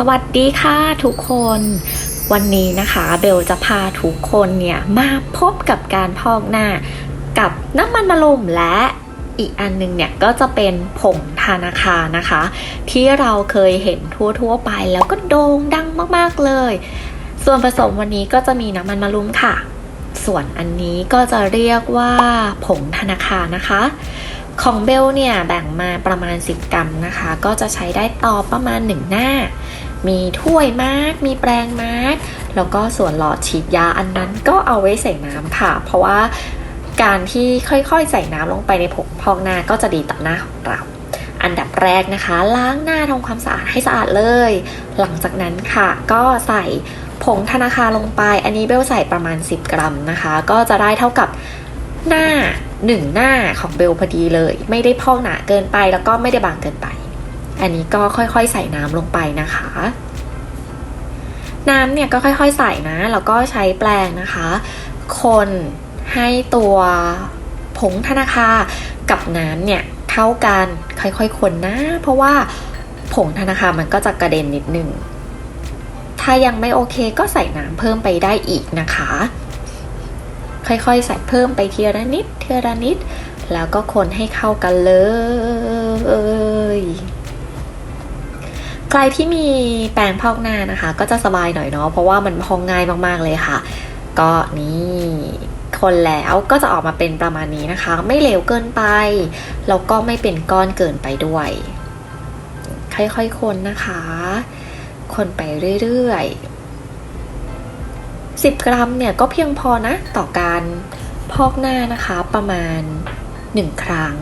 สวัสดีค่ะทุกคน วันนี้นะคะเบลจะพาทุกคนเนี่ยมาพบกับการพอกหน้า กับน้ำมันมะรุมและอีกอันหนึงเนี่ยก็จะเป็นผงธนาคารนะคะ ที่เราเคยเห็นทั่วๆไปแล้วก็โด่งดังมากๆเลย ส่วนผสมวันนี้ก็จะมีน้ำมันมะรุมค่ะ ส่วนอันนี้ก็จะเรียกว่าผงธนาคารนะคะของเบลเนี่ยแบ่งมาประมาณ 10 กรัมนะคะ ก็จะใช้ได้ต่อประมาณ 1 หน้า มีถ้วยมาร์กมีแปรงมาร์กแล้วก็ส่วนหลอดฉีดยาอันนั้นก็เอาไว้ใส่น้ำค่ะ เพราะว่าการที่ค่อยๆ ใส่น้ำลงไปในผงพอกหน้าก็จะดีต่อหน้าของเรา อันดับแรกนะคะ ล้างหน้าทำความสะอาดให้สะอาดเลย หลังจากนั้นค่ะ ก็ใส่ผงธนาคารลงไป อันนี้เบลใส่ประมาณ 10 กรัมนะคะ ก็จะได้เท่ากับหน้าหนึ่งหน้าของเบลพอดีเลย ไม่ได้พอกหนาเกินไปแล้วก็ไม่ได้บางเกินไป อันนี้ก็ค่อยๆใส่น้ำลงไปนะคะ น้ำเนี่ยก็ค่อยๆใส่นะ แล้วก็ใช้แปรงนะคะ คนให้ตัวผงธนาคากับน้ำเนี่ยเท่ากันค่อยๆคนนะ เพราะว่าผงธนาคามันก็จะกระเด็นนิดนึง ถ้ายังไม่โอเคก็ใส่น้ำเพิ่มไปได้อีกนะคะ ค่อยๆใส่เพิ่มไปทีละนิดทีละนิด แล้วก็คนให้เข้ากันเลย รที่มีแปรงพอกหน้านะคะ ก็จะสบายหน่อยเนาะเพราะว่ามันพองง่ายมากๆเลยค่ะ ก็นี่คนแล้วก็จะออกมาเป็นประมาณนี้นะคะ ไม่เหลวเกินไปแล้วก็ไม่เป็นก้อนเกินไปด้วย ค่อยๆคนนะคะ คนไปเรื่อยๆ10 กรัมเนี่ยก็เพียงพอนะ ต่อการพอกหน้านะคะประมาณ 1 ครั้ง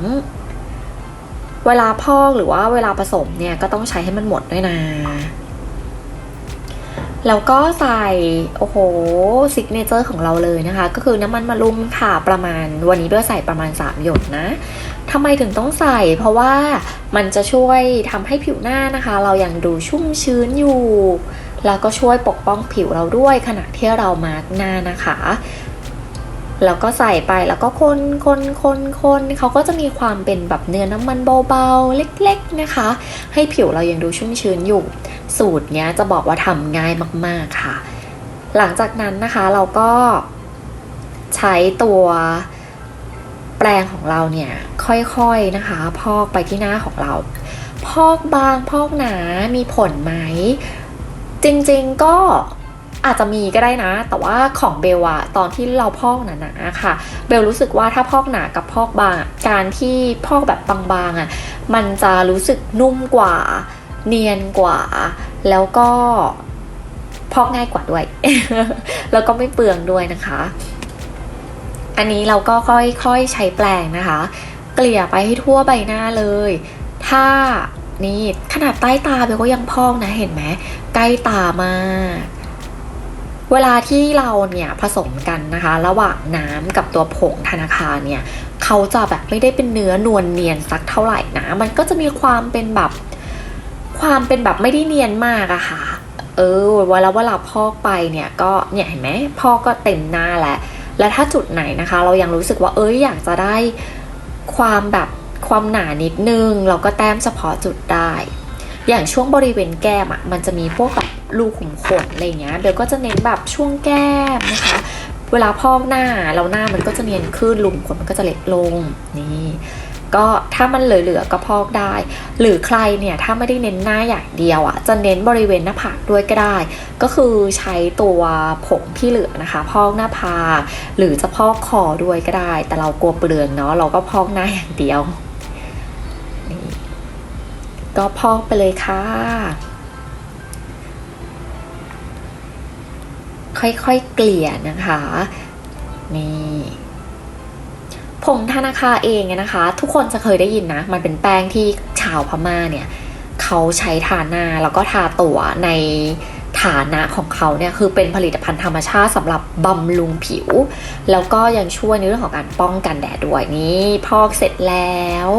เวลาพอกหรือว่าเวลาผสมเนี่ยก็ต้องใช้ให้มันหมดด้วยนะ แล้วก็ใส่ โอ้โหซิกเนเจอร์ของเราเลยนะคะ ก็คือน้ำมันมะรุมค่ะประมาณวันนี้เบลใส่ประมาณ 3 หยดนะทำไมถึงต้องใส่ เพราะว่ามันจะช่วยทำให้ผิวหน้านะคะ เรายังดูชุ่มชื้นอยู่ แล้วก็ช่วยปกป้องผิวเราด้วยขณะที่เรามาร์กหน้านะคะ แล้วก็ใส่ไปแล้วก็คนคนคนคนเขาก็จะมีความเป็นแบบเนื้อน้ำมันเบาๆ เล็กๆนะคะ ให้ผิวเรายังดูชุ่มชื้นอยู่ สูตรเนี้ยจะบอกว่าทำง่ายมากๆค่ะ หลังจากนั้นนะคะเราก็ใช้ตัวแปรงของเราเนี่ยค่อยๆนะคะ พอกไปที่หน้าของเรา พอกบางพอกหนา มีผลไหม จริงๆก็ อาจจะมีก็ได้นะ แต่ว่าของเบลอะตอนที่เราพอกหนาๆค่ะ เบลรู้สึกว่าถ้าพอกหนากับพอกบางการที่พอกแบบบางๆอะมันจะรู้สึกนุ่มกว่า เนียนกว่า แล้วก็พอกง่ายกว่าด้วย แล้วก็ไม่เปลืองด้วยนะคะ อันนี้เราก็ค่อยๆใช้แปรงนะคะ เกลี่ยไปให้ทั่วใบหน้าเลย ถ้านี่ขนาดใต้ตาเบลก็ยังพอกนะเห็นไหมใกล้ตามาก เวลาที่เราเนี่ยผสมกันนะคะ ระหว่างน้ำกับตัวผงธนาคารเนี่ยเขาจะแบบไม่ได้เป็นเนื้อนวลเนียนสักเท่าไหร่นะ มันก็จะมีความเป็นแบบความเป็นแบบไม่ได้เนียนมากอะค่ะ เออเวลาเวลาพอกไปเนี่ยก็เนี่ยเห็นไหมพอกก็เต็มหน้าแล้วและถ้าจุดไหนนะคะ เรายังรู้สึกว่าเอ้ยอยากจะได้ความแบบความหนานิดนึง เราก็แต้มเฉพาะจุดได้ อย่างช่วงบริเวณแก้มอะมันจะมีพวกแบบรูขุมขนอะไรเงี้ยเบลก็จะเน้นแบบช่วงแก้มนะคะ เวลาพอกหน้าเราหน้ามันก็จะเนียนขึ้นรูขุมขนมันก็จะเล็กลงนี่ก็ถ้ามันเหลือๆก็พอกได้ หรือใครเนี่ยถ้าไม่ได้เน้นหน้าอย่างเดียวอะ่ะจะเน้นบริเวณหน้าผากด้วยก็ได้ ก็คือใช้ตัวผงที่เหลือนะคะ พอกหน้าผากหรือจะพอกคอด้วยก็ได้ แต่เรากลัวเปลืองเนาะเราก็พอกหน้าอย่างเดียว ก็พอกไปเลยค่ะ ค่อยๆเกลี่ยนะคะ นี่ผงธนาคาเองเนี่ยนะคะ ทุกคนจะเคยได้ยินนะ มันเป็นแป้งที่ชาวพม่าเนี่ย เขาใช้ทาหน้าแล้วก็ทาตัวใน ฐานะของเขาเนี่ยคือเป็นผลิตภัณฑ์ธรรมชาติสำหรับบำรุงผิว แล้วก็ยังช่วยในเรื่องของการป้องกันแดดด้วยนี่พอกเสร็จแล้ว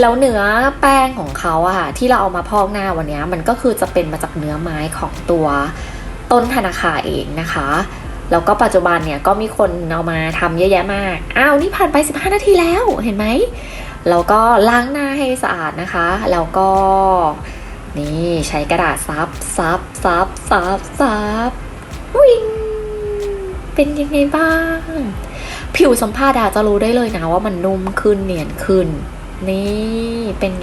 แล้วเนื้อแป้งของเขาอะค่ะที่เราเอามาพอกหน้าวันนี้มันก็คือจะเป็นมาจากเนื้อไม้ของตัวต้นธนาคาเองนะคะแล้วก็ปัจจุบันเนี่ยก็มีคนเอามาทำเยอะแยะมาก อ้าวนี่ผ่านไป 15 นาทีแล้วเห็นไหมแล้วก็ล้างหน้าให้สะอาดนะคะ แล้วก็ นี่ใช้กระดาษซับซับซับซับซับวิ่งเป็นยังไงบ้าง ผิวสัมผัสอะจะรู้ได้เลยนะว่ามันนุ่มขึ้นเนียนขึ้น นี่เป็นไง